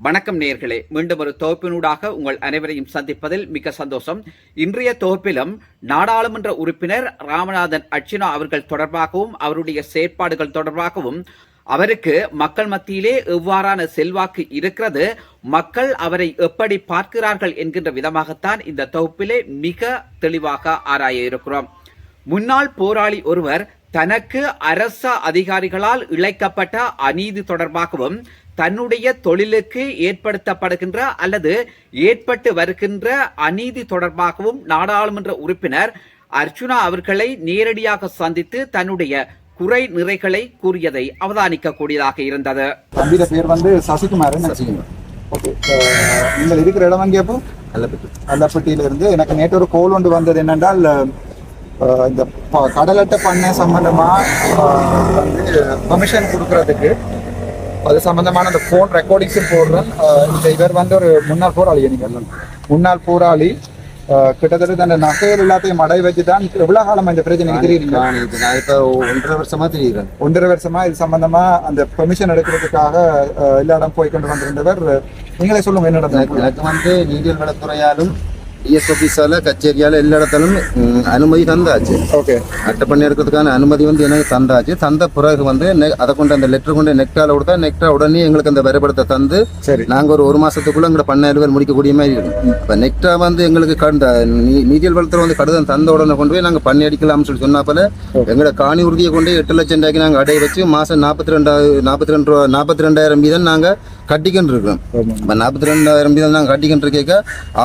வணக்கம் நேர்களே மீண்டும் ஒரு தொகுப்பினூடாக உங்கள் அனைவரையும் சந்திப்பதில் மிக்க சந்தோஷம். இன்றைய தொகுப்பிலும் நாடாளுமன்ற உறுப்பினர் ராமநாதன் அர்ச்சினா அவர்கள் தொடர்பாகவும் அவருடைய செயற்பாடுகள் தொடர்பாகவும் அவருக்கு மக்கள் மத்தியிலே எவ்வாறான செல்வாக்கு இருக்கிறது மக்கள் அவரை எப்படி பார்க்கிறார்கள் என்கின்ற விதமாகத்தான் இந்த தொகுப்பிலே மிக தெளிவாக ஆராய இருக்கிறோம். முன்னாள் போராளி ஒருவர் தனக்கு அரச அதிகாரிகளால் இழைக்கப்பட்ட அநீதி தொடர்பாகவும் தன்னுடைய தொழிலுக்கு ஏற்படுத்தப்படுகின்ற அல்லது ஏற்பட்டு வருகின்ற அநீதி தொடர்பாகவும் நாடாளுமன்ற உறுப்பினர் அர்ச்சுனா அவர்களை நேரடியாக சந்தித்து தன்னுடைய குறை நிறைகளை கூறியதை அவதானிக்கக்கூடியதாக இருந்தது. தம்பியோட பேர் வந்து சசிகுமார் ஓகே நீங்கள் இருக்கிற இடம் அப்போ அல்லப்பட்டு அல்லப்பட்டியில இருந்து எனக்கு நேற்று ஒரு கோல் ஒன்று வந்தது என்னென்றால் இந்த ப- கடல் அட்டை பண்ணை சம்பந்தமா வந்து பெர்மிஷன் கொடுக்கறதுக்கு அது சம்பந்தமான அந்த ஃபோன் ரெக்கார்டிங்ஸும் போடுறேன். இந்த இவர் வந்து ஒரு முன்னாள் போராளி நீங்கள் முன்னாள் போராளி கிட்டத்தட்ட அந்த நகைகள் எல்லாத்தையும் அடை வச்சு தான் எவ்வளவு காலம் இந்த பிரச்சனைக்கு தெரியுறீங்க நான் இப்போ ஒன்றரை வருஷமா தெரியுறேன் ஒன்றரை வருஷமா இது சம்பந்தமா அந்த பெர்மிஷன் எடுக்கிறதுக்காக எல்லா இடம் போய் கொண்டு வந்திருந்தவர். நீங்களே சொல்லுங்க என்ன நடந்தது? எனக்கு வந்து நீதியல் வளத்துறையாலும் டிஎஸ் ஆஃபீஸால கச்சேரியால எல்லா இடத்திலும் அனுமதி தந்தாச்சு. ஓகே அட்டை பண்ணி எடுக்கிறதுக்கான அனுமதி வந்து எனக்கு தந்தாச்சு. தந்த பிறகு வந்து அதை கொண்டு அந்த லெட்டர் கொண்டு நெக்டால கொடுத்தா நெக்டா உடனே எங்களுக்கு அந்த வரைபடத்தை தந்து சரி. நாங்க ஒரு ஒரு மாசத்துக்குள்ள எங்களை பண்ண அலுவல் முடிக்கக்கூடிய மாதிரி இருக்கும். இப்ப நெக்டா வந்து எங்களுக்கு கண்ட நீதியல் வளத்துறை வந்து கடிதம் தந்த உடனே கொண்டு போய் நாங்க பண்ணி அடிக்கலாம்னு சொல்லி சொன்னாப்பல எங்களோட காணி உறுதியை கொண்டு எட்டு லட்சம் ரூபாய்க்கு நாங்க அடைய வச்சு மாசம் நாற்பத்தி ரெண்டாயிரம் நாற்பத்தி ரெண்டு நாற்பத்தி ரெண்டாயிரம் வீதம் நாங்க கட்டிக்கிட்டு இருக்கோம் நாற்பத்தி ரெண்டாயிரம் வீதம் நாங்கள் கட்டிக்கிட்டு இருக்க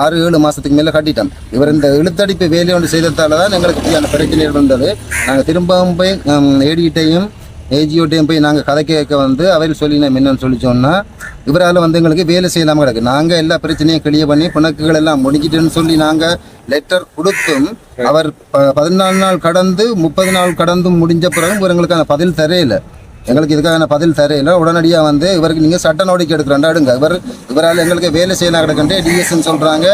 ஆறு ஏழு மாதத்துக்கு மேலே கட்டிட்டோம் இவர் இந்த இழுத்தடிப்பு வேலையை ஒன்று செய்ததால தான் எங்களுக்கு இப்படியான பிரச்சனைகள் வந்தது. நாங்கள் திரும்பவும் போய் ஏடிகிட்டையும் ஏஜியோட்டையும் போய் நாங்கள் கதை கேட்க வந்து அவர் சொல்லினோம் என்னன்னு சொல்லி சொன்னால் இவரால் வந்து எங்களுக்கு வேலை செய்யலாமல் கிடக்கு. நாங்கள் எல்லா பிரச்சனையும் கிளியர் பண்ணி பிணக்குகள் எல்லாம் முடிஞ்சிட்டுன்னு சொல்லி நாங்கள் லெட்டர் கொடுத்தும் அவர் பதினாலு நாள் கடந்து முப்பது நாள் கடந்து முடிஞ்ச பிறகு இவர் எங்களுக்கான பதில் தரையில்லை எங்களுக்கு இதுக்கான பதில் தரையில உடனடியாக வந்து இவருக்கு நீங்கள் சட்ட நடவடிக்கை எடுக்க ரெண்டாடுங்க இவர் இவரால் எங்களுக்கு வேலை செய்யலாம் கிடக்குன்ட்டு டிஎஸ்ன்னு சொல்கிறாங்க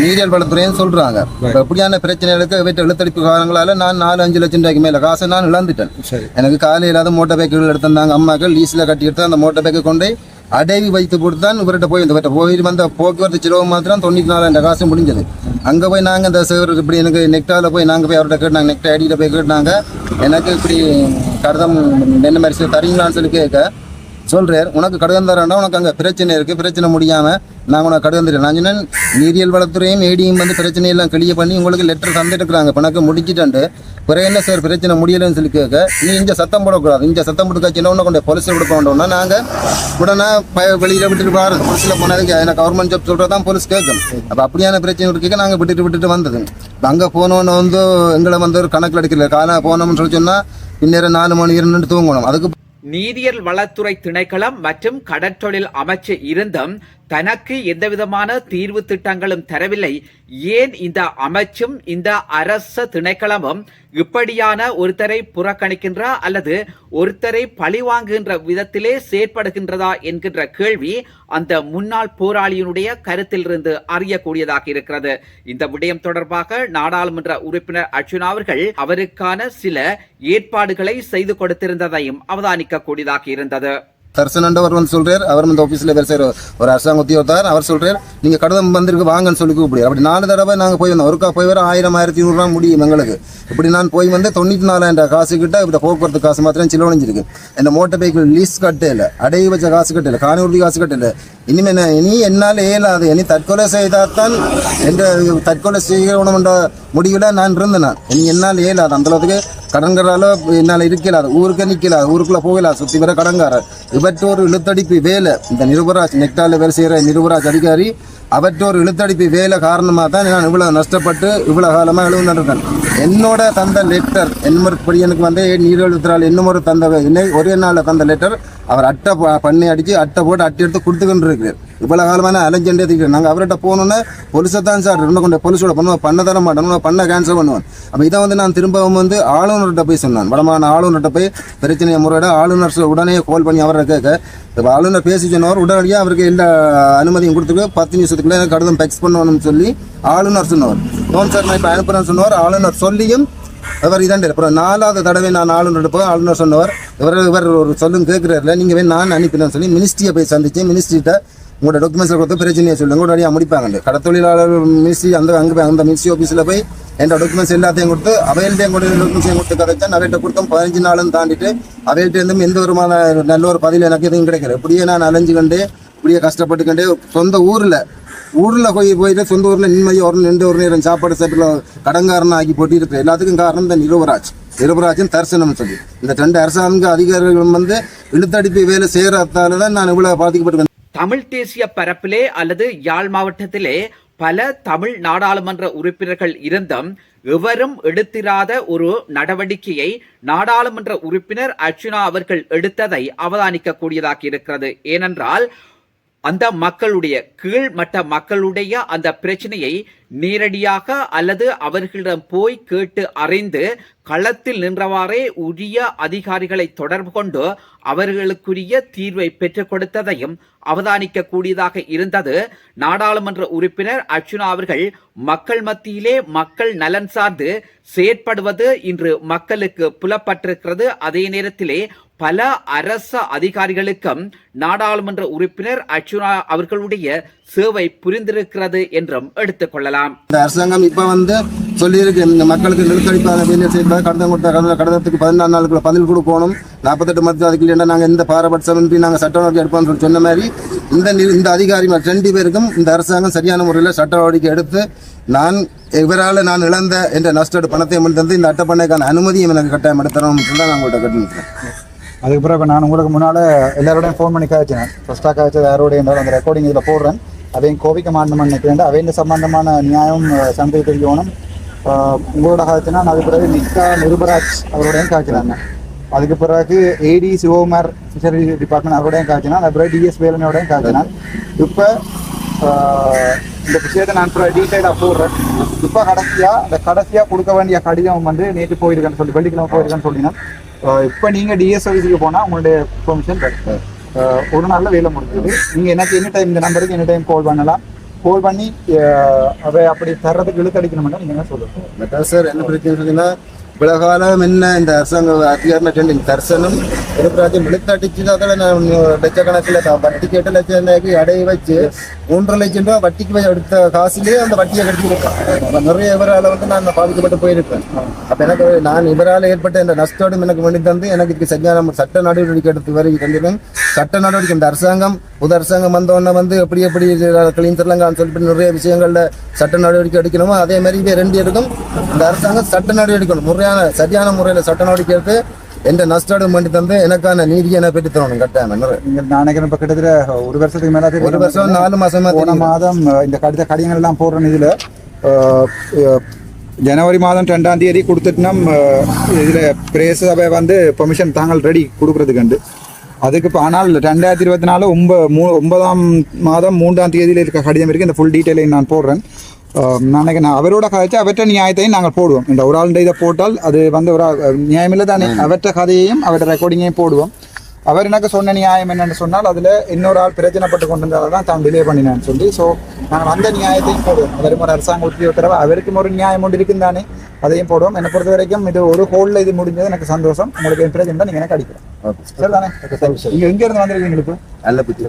நீரியல் வளத்துறைன்னு சொல்றாங்க. இப்ப இப்படியான பிரச்சனைகளுக்கு வீட்டு இழுத்தடிப்பு காரணங்களால நான் நாலு அஞ்சு லட்சம் ரூபாய்க்கு மேல காசை நான் இழந்துட்டேன். எனக்கு காலையில் இல்லாத மோட்டார் பைக்குகள் எடுத்திருந்தாங்க. அம்மாக்கள் லீஸில் கட்டி எடுத்து அந்த மோட்டார் பைக்கை கொண்டு அடைவி வைத்து போட்டு தான் இவர்கிட்ட போய் இவர்கிட்ட போய் வந்த போக்குவரத்து செலவு மாத்திரம் தொண்ணூற்றி நாலாயிரம் காசு முடிஞ்சது. அங்கே போய் நாங்கள் இந்த சேவர் இப்படி எனக்கு நெக்டாவில் போய் நாங்கள் போய் அவர்கிட்ட கேட்டாங்க நெக்டா ஐடியில் போய் கேட்டாங்க எனக்கு இப்படி கடதம் என்ன மாதிரி செய்ய தரீங்களான்னு சொல்லி கேட்க சொல்கிறார் உனக்கு கடிதம் தரேன்டா உனக்கு அங்கே பிரச்சனை இருக்குது பிரச்சனை முடியாமல் நான் உனக்கு கடிதம் தரேன் நான் சொன்னேன் நீரியல் வளத்துறையும் ஏடியும் வந்து பிரச்சனை எல்லாம் கிளியர் பண்ணி உங்களுக்கு லெட்டர் தந்துட்டுருக்குறாங்க இருக்கிறாங்க கணக்கு பிறகு என்ன சார் பிரச்சனை முடியலைன்னு சொல்லி கேட்க நீ இங்கே சத்தம் போடக்கூடாது இங்கே சத்தம் போட்டு கட்சினா உன்னை கொண்டு போலீஸில் கொடுக்க வேண்டோம்னா நாங்கள் உடனே ப வெளியில் விட்டுட்டு பாரு போலீஸில் போனதுக்கு எனக்கு கவர்மெண்ட் ஜாப் சொல்கிறது தான் போலீஸ் கேட்கும். அப்போ அப்படியான பிரச்சனை இருக்க நாங்கள் விட்டுட்டு விட்டுட்டு வந்தது. அங்கே அங்க போனோன்னு வந்து எங்களை வந்து ஒரு கணக்கில் எடுக்கல காலையில் போனோம்னு சொல்லி சொன்னால் பின்னேற நாலு மணி இரண்டு தூங்கணும். அதுக்கு நீரியல் வளத்துறை திணைக்களம் மற்றும் கடற்றொழில் அமைச்சு இருந்தும் தனக்கு எந்தவிதமான தீர்வு திட்டங்களும் தரவில்லை. ஏன் இந்த அமைச்சும் இந்த அரச திணைக்களமும் இப்படியான ஒருத்தரை புறக்கணிக்கின்ற அல்லது ஒருத்தரை பழிவாங்குகின்ற விதத்திலே செயற்படுகின்றதா என்கின்ற கேள்வி அந்த முன்னாள் போராளியினுடைய கருத்திலிருந்து அறியக்கூடியதாக இருக்கிறது. இந்த விடயம் தொடர்பாக நாடாளுமன்ற உறுப்பினர் அர்ஜுனா அவர்கள் அவருக்கான சில ஏற்பாடுகளை செய்து கொடுத்திருந்ததையும் அவதானிக்கக்கூடியதாக இருந்தது. தர்சனண்டவர் வந்து சொல்கிறார் அவர் வந்து ஆஃபீஸில் வேறு செய்கிற ஒரு அரசாங்க உத்தியோகத்தார் அவர் சொல்கிறார் நீங்கள் கடிதம் வந்திருக்கு வாங்கன்னு சொல்லி கூப்பிடு அப்படி நாலு தடவை நாங்கள் போய் வந்தோம். ஒருக்கா போய் வர ஆயிரம் ஆயிரத்தி நூறுரூவா முடியும் எங்களுக்கு. இப்படி நான் போய் வந்து தொண்ணூற்றி நாலாயிரம் காசு கிட்ட இப்படி போக்குவரத்து காசு மாத்திரம் சிலவழிஞ்சிருக்கு இந்த மோட்டர் பைக்கில் லீஸ் கட்டல அடைய வச்ச காசு கட்டல காணி உறுதி காசு கட்டல இனிமே என்ன இனி என்னால் இயலாது. இனி தற்கொலை செய்தால்தான் என்ற தற்கொலை செய்யணும் என்ற முடிவில் நான் இருந்தேன்? இனி என்னால் இயலாது. அந்த அளவுக்கு கடன்காரால என்னால் இருக்கலாது ஊருக்கு நிற்கலாது ஊருக்குள்ள போகலாம் சுற்றி வர கடன்காரர் இவற்றோர் இழுத்தடிப்பு வேலை இந்த நிருபராஜ் நெக்டால வேலை செய்கிற நிருபராஜ் அதிகாரி அவற்றோர் இழுத்தடிப்பு வேலை காரணமாக தான் நான் இவ்வளோ நஷ்டப்பட்டு இவ்வளோ காலமாக எழுந்துருக்கேன் என்னோட தந்த லெட்டர் என்னமொரு எனக்கு வந்து நீர்வழித்துறால் என்னமொரு தந்த ஒரே நாளில் தந்த லெட்டர் அவர் அட்டை பண்ணி அடித்து அட்டை போட்டு அட்டை எடுத்து கொடுத்துக்கிட்டு இருக்கிறார் இவ்வளோ காலமான அலைஞ்சண்டே இருக்கிறேன் நாங்கள் அவர்கிட்ட போனோன்னே பொலிசை தான் சார் இன்னும் கொண்டு பொலிசோட பண்ணுவோம். பண்ண தர மாட்டோம். பண்ண கேன்சல் பண்ணுவான் அப்போ இதை வந்து நான் திரும்பவும் வந்து ஆளுநர்கிட்ட போய் சொன்னான். வடமான ஆளுநர்கிட்ட போய் பிரச்சனையை முறையிட ஆளுநர் உடனே கால் பண்ணி அவரை கேட்க. இப்போ ஆளுநர் பேசி சொன்னவர் உடனடியாக அவருக்கு எல்லா அனுமதியும் கொடுத்துட்டு பத்து நிமிஷத்துக்குள்ளே எனக்கு கடிதம் பெக்ஸ் பண்ணணும்னு சொல்லி ஆளுநர் சொன்னவர். நோன் சார் நான் இப்போ அனுப்புறேன்னு சொன்னவர் ஆளுநர் சொல்லியும் அவர் இதாண்டு அப்புறம் நாலாவது தடவை நான் ஆளுநர் போய் ஆளுநர் சொன்னவர் இவர் இவர் ஒரு சொல்லும் கேட்குறாருல நீங்கள் போய் நான் அனுப்பினேன்னு சொல்லி மினிஸ்ட்ரியை போய் சந்திச்சு மினிஸ்ட்ரிகிட்ட உங்களோட டாக்குமெண்ட்ஸ் கொடுத்து பிரச்சனையை சொல்லுங்க உடனடியாக முடிப்பாங்க கடத்தொழிலாளர் மினிஸ்ட்ரி அந்த அங்கே அந்த மினிஸ்ட்ரி ஆஃபீஸில் போய் என் டாக்குமெண்ட்ஸ் எல்லாத்தையும் கொடுத்து அவையில்ட்டையும் கூட டாக்குமெண்ட்ஸையும் கொடுத்து கதைச்சேன் அவர்கிட்ட கொடுத்தோம் பதினஞ்சு நாளும் தாண்டிட்டு அவையிட்ட இருந்தும் எந்த விதமான நல்ல ஒரு பதில் எனக்கு எதுவும் கிடைக்கல. இப்படியே நான் அலைஞ்சு கண்டு இப்படியே கஷ்டப்பட்டுக்கண்டே சொந்த ஊரில் ஊரில் போய் போயிட்டு சொந்த ஊரில் நிம்மதியாக ஒரு ரெண்டு ஒரு நேரம் சாப்பாடு சாப்பிடல கடங்காரன் ஆகி போட்டி எல்லாத்துக்கும் காரணம் இந்த நிரபராஜ். நிரபராஜன் தரிசனம் சொல்லி. இந்த ரெண்டு அரசாங்க அதிகாரிகளும் வந்து இழுத்தடிப்பு வேலை செய்கிறதால தான் நான் இவ்வளோ பாதிக்கப்பட்டு தமிழ் தேசிய பரப்பிலே அல்லது யாழ் மாவட்டத்திலே பல தமிழ் நாடாளுமன்ற உறுப்பினர்கள் இருந்தும் எவரும் எடுத்திராத ஒரு நடவடிக்கையை நாடாளுமன்ற உறுப்பினர் அர்ச்சுனா அவர்கள் எடுத்ததை அவதானிக்கக்கூடியதாக இருக்கிறது. ஏனென்றால் அந்த மக்களுடைய கீழ்மட்ட மக்களுடைய அந்த பிரச்சனையை நேரடியாக அல்லது அவர்களிடம் போய் கேட்டு அறிந்து களத்தில் நின்றவாறே உரிய அதிகாரிகளை தொடர்பு கொண்டு அவர்களுக்குரிய தீர்வை பெற்றுக் கொடுத்ததையும் அவதானிக்கக்கூடியதாக இருந்தது. நாடாளுமன்ற உறுப்பினர் அர்ச்சுனா அவர்கள் மக்கள் மத்தியிலே மக்கள் நலன் சார்ந்து செயற்படுவது இன்று மக்களுக்கு புலப்பட்டிருக்கிறது. அதே நேரத்திலே பல அரச அதிகாரிகளுக்கும் நாடாளுமன்ற உறுப்பினர் அர்ச்சுனா அவர்களுடைய சேவை புரிந்திருக்கிறது என்றும் எடுத்துக்கொள்ளலாம் இந்த அரசாங்கம் இப்போ வந்து சொல்லியிருக்கு இந்த மக்களுக்கு நெருக்கடிப்பாக வேலை செய்வதாக கடத்தம் கொடுத்த கடந்த கடத்தத்துக்கு பதினாறு நாளுக்குள்ள பதில் கொடுக்கணும். நாற்பத்தெட்டு மத்திய அதுக்கு இல்லைன்னா நாங்கள் எந்த பாரபட்சமின்றி நாங்கள் சட்ட நடவடிக்கை எடுப்போம்னு சொல்லி சொன்ன மாதிரி இந்த நி- இந்த அதிகாரி ரெண்டு பேருக்கும் இந்த அரசாங்கம் சரியான முறையில் சட்ட நடவடிக்கை எடுத்து நான் இவரால் நான் இழந்த என்ற நஷ்ட பணத்தை மட்டும் தந்து இந்த அட்டப்பணைக்கான அனுமதியும் எனக்கு கட்டாயம் எடுத்தணும் தான் நான் உங்கள்கிட்ட கட்டிருக்கேன் அதுக்கு பிறகு நான் உங்களுக்கு முன்னால் எல்லாரோடையும் ஃபோன் பண்ணி காய்ச்சினேன் ஃபஸ்ட்டாக காய்ச்சது யாரோடைய இருந்தாலும் அந்த ரெக்கார்டிங் இதில் போடுறேன். அவையும் கோவிக்க மாட்டோம்னு நினைக்கிறேன். அவையின் சம்பந்தமான நியாயம் சந்தை தெரியணும் உங்களோட காய்ச்சினா அது பிறகு நிக்கா நிருபராஜ் அவரோடையும் காய்ச்சினாங்க அதுக்கு பிறகு ஏடி சிவகுமார் ஃபிஷரி டிபார்ட்மெண்ட் அவரோடையும் காய்ச்சினா அதுக்கு பிறகு டிஎஸ் வேலனையோடையும் காய்ச்சினான் இப்போ இந்த விஷயத்தை நான் இப்போ டீட்டெயிலாக போடுறேன். இப்போ கடைசியாக இந்த கடைசியாக கொடுக்க வேண்டிய கடிதம் வந்து நேற்று போயிருக்கேன்னு சொல்லி வெள்ளிக்கிழமை போயிருக்கேன்னு சொல்லினேன் இப்போ நீங்கள் டிஎஸ் ஆஃபீஸுக்கு போனால் உங்களுடைய பெர்மிஷன் கிடைக்கும் ஒரு நாளில் வேலை முடிஞ்சது. நீங்கள் எனக்கு எனி டைம் இந்த நம்பருக்கு எனி டைம் கால் பண்ணலாம். கால் பண்ணி அதை அப்படி தர்றதுக்கு இழுத்தடிக்கணும்னா நீங்கள் என்ன சொல்லுங்கள் சார் என்ன பிரச்சனை இருக்குன்னா என்ன இந்த அரசாங்க அதிகாரம் தர்சனம் தரிசனம் விழுத்தடிச்சு அதில் நான் லட்சக்கணக்கில் வட்டி கேட்ட லட்சம் அடைய வச்சு மூன்றரை லட்சம் ரூபாய் வட்டிக்கு போய் எடுத்த காசுலேயே அந்த வட்டியை கட்டிருக்கேன் நிறைய இவரால் வந்து நான் பாதிக்கப்பட்டு போயிருப்பேன் அப்போ எனக்கு நான் இவரால் ஏற்பட்ட இந்த நஷ்டோடும் எனக்கு வேண்டி தந்து எனக்கு இதுக்கு சரியான சட்ட நடவடிக்கை எடுத்து வரை தந்திருக்கேன் சட்ட நடவடிக்கை இந்த அரசாங்கம் புது அரசாங்கம் வந்தோடனே வந்து எப்படி எப்படி கிளீன் தரலாங்கன்னு சொல்லிட்டு நிறைய விஷயங்களில் சட்ட நடவடிக்கை எடுக்கணுமோ அதே மாதிரி ரெண்டு எடுக்கும் இந்த அரசாங்கம் சட்ட நடவடிக்கை எடுக்கணும் முறையாக சரியான முறையில் சட்ட நடவடிக்கை எடுத்து எந்த நஷ்டம் பண்ணி தந்து எனக்கான நீதியை என்ன பெற்று தரணும். கட்டாயம் நான் நினைக்கிறேன் இப்போ கிட்டத்தட்ட ஒரு வருஷத்துக்கு மேலே ஒரு வருஷம் நாலு மாசமா போன. மாதம் இந்த கடித கடிதங்கள் எல்லாம் போடுற இதில் ஜனவரி மாதம் ரெண்டாம் தேதி கொடுத்துட்டுனா இதில் பிரேச சபை வந்து பெர்மிஷன் தாங்கள் ரெடி கொடுக்கறதுக்கு அதுக்கு இப்போ ஆனால் ரெண்டாயிரத்தி இருபத்தி நாலு ஒம்ப மூ ஒன்பதாம் மாதம் மூன்றாம் தேதியில் இருக்க கடிதம் இருக்குது இந்த ஃபுல் டீட்டெயிலையும் நான் போடுறேன். நினைக்கிறேன் அவரோட கதைச்சு அவற்ற நியாயத்தையும் நாங்கள் போடுவோம். இந்த ஒரு ஆளுடைய இதை போட்டால் அது வந்து ஒரு ஆள், அஹ், நியாயமில்லை தானே? அவற்ற கதையையும் அவற்ற ரெக்கார்டிங்கையும் போடுவோம். அவர் எனக்கு சொன்ன நியாயம் என்னன்னு சொன்னால் அதுல இன்னொரு ஆள் பிரச்சனைப்பட்டு கொண்டிருந்தால தான் தான் டிலே பண்ணினேன்னு சொல்லி. ஸோ நாங்கள் அந்த நியாயத்தையும் போடுவோம் அதற்கு ஒரு அரசாங்க உத்தியோகத்தரவு அவருக்கும் ஒரு நியாயம் ஒன்று தானே அதையும் போடுவோம். என்னை பொறுத்த வரைக்கும் இது ஒரு ஹோல்ல இது முடிஞ்சது. எனக்கு சந்தோஷம். உங்களுக்கு என் பிரச்சனை தான் நீங்க எனக்கு Okay. சரி தானே நீங்க எங்க இருந்து வந்திருக்கீங்க இப்போ நல்லப்பட்டியில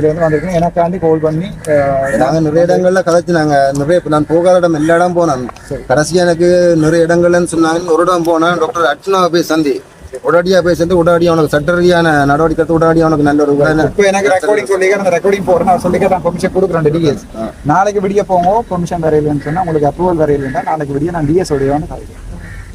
இருந்து வந்திருக்கீங்க. எனக்காண்டி கால் பண்ணி அஹ், நாங்க நிறைய இடங்கள்ல கதைச்சு நாங்க நிறைய இப்ப நான் போகாத இடம் எல்லா இடம் போனேன். கடைசியா எனக்கு நிறைய இடங்கள்னு சொன்னாங்க ஒரு இடம் போனேன். டாக்டர் அர்ச்சனாவை போய் சந்தி. உடனடியா போய் சேர்ந்து உடனடியா உனக்கு சட்ட ரீதியான நடவடிக்கை எடுத்து உடனடியா உனக்கு நல்ல ஒரு உடனே- இப்போ எனக்கு ரெக்கார்டிங் சொல்லி அந்த ரெக்கார்டிங் போடுறேன். நான் சொல்லிக்க நான் பெர்மிஷன் கொடுக்குறேன் டிஎஸ் நாளைக்கு விடிய போங்க. பெர்மிஷன் வரையிலன்னு சொன்னா உங்களுக்கு அப்ரூவல் வரையிலன்னா நாளைக்கு விடிய நான் டிஎஸ் உடையவான்னு காய்க்கிறேன்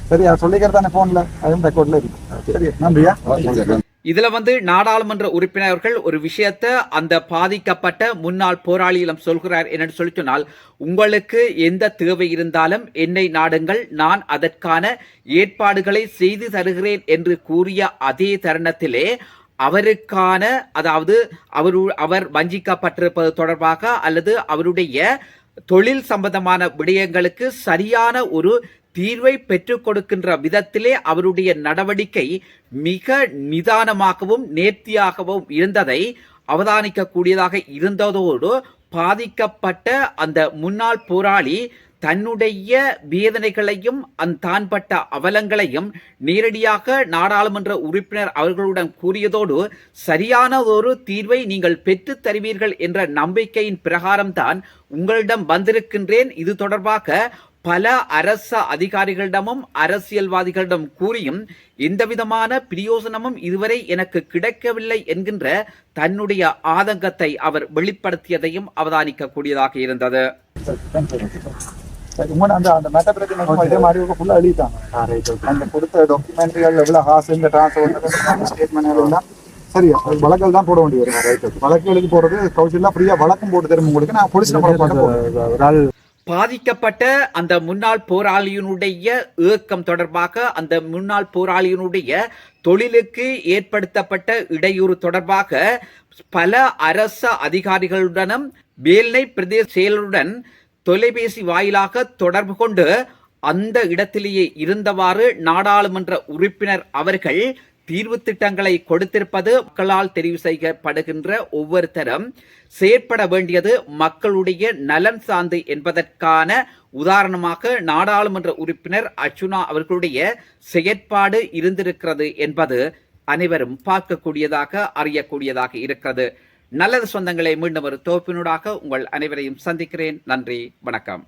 சரி அதை சொல்லிக்கிறதானே போன்ல அதுவும் ரெக்கார்ட்ல இருக்கு. சரி நன்றியா. இதுல வந்து நாடாளுமன்ற உறுப்பினர்கள் ஒரு விஷயத்த அந்த பாதிக்கப்பட்ட முன்னாள் போராளியிடம் சொல்கிறார் என்னன்னு சொல்லி சொன்னால் உங்களுக்கு எந்த தேவை இருந்தாலும் என்னை நாடுங்கள் நான் அதற்கான ஏற்பாடுகளை செய்து தருகிறேன் என்று கூறிய அதே தருணத்திலே அவருக்கான அதாவது அவரு அவர் வஞ்சிக்கப்பட்டிருப்பது தொடர்பாக அல்லது அவருடைய தொழில் சம்பந்தமான விடயங்களுக்கு சரியான ஒரு தீர்வை பெற்றுக் கொடுக்கின்ற விதத்திலே அவருடைய நடவடிக்கை மிக நிதானமாகவும் நேர்த்தியாகவும் இருந்ததை அவதானிக்கக்கூடியதாக இருந்ததோடு பாதிக்கப்பட்ட அந்த முன்னாள் போராளி தன்னுடைய வேதனைகளையும் அந்த தான் பட்ட அவலங்களையும் நேரடியாக நாடாளுமன்ற உறுப்பினர் அவர்களுடன் கூறியதோடு சரியான ஒரு தீர்வை நீங்கள் பெற்றுத் தருவீர்கள் என்ற நம்பிக்கையின் பிரகாரம்தான் உங்களிடம் வந்திருக்கின்றேன். இது தொடர்பாக பல அரச அதிகாரிகளிடமும் அரசியல்வாதிகளிடம் கூறியும் எந்தவிதமான பிரயோசனமும் இதுவரை எனக்கு கிடைக்கவில்லை என்கின்ற தன்னுடைய ஆதங்கத்தை அவர் வெளிப்படுத்தியதையும் அவதானிக்கக்கூடியதாக இருந்தது. உங்களோட அந்த அந்த மெட்ட பிரச்சனை இதே மாதிரி ஃபுல்லாக எழுதிட்டாங்க. அந்த கொடுத்த டாக்குமெண்ட்ரிகள் எவ்வளோ காசு இந்த டிரான்ஸ்பர் ஸ்டேட்மெண்ட் எல்லாம். சரி அது வழக்கல் தான் போட வேண்டி வரும். வழக்குகளுக்கு போறது கௌசல்யா ஃப்ரீயா வழக்கம் போட்டு தரும் உங்களுக்கு. நான் போலீஸ் நம்பர் போட்டு பாதிக்கப்பட்ட அந்த முன்னாள் போராளியினுடைய ஏக்கம் தொடர்பாக அந்த முன்னாள் போராளியினுடைய தொழிலுக்கு ஏற்படுத்தப்பட்ட இடையூறு தொடர்பாக பல அரச அதிகாரிகளுடனும் வேல்னை பிரதேச செயலருடன் தொலைபேசி வாயிலாக தொடர்பு கொண்டு அந்த இடத்திலேயே இருந்தவாறு நாடாளுமன்ற உறுப்பினர் அவர்கள் தீர்வு திட்டங்களை கொடுத்திருப்பது மக்களால் தெரிவு செய்யப்படுகின்ற ஒவ்வொருத்தரும் செயற்பட வேண்டியது மக்களுடைய நலன் சார்ந்து என்பதற்கான உதாரணமாக நாடாளுமன்ற உறுப்பினர் அர்ஜுனா அவர்களுடைய செயற்பாடு இருந்திருக்கிறது என்பது அனைவரும் பார்க்கக்கூடியதாக அறியக்கூடியதாக இருக்கிறது. நல்லது சொந்தங்களை மீண்டும் ஒரு தொகுப்பினூடாக உங்கள் அனைவரையும் சந்திக்கிறேன். நன்றி. வணக்கம்.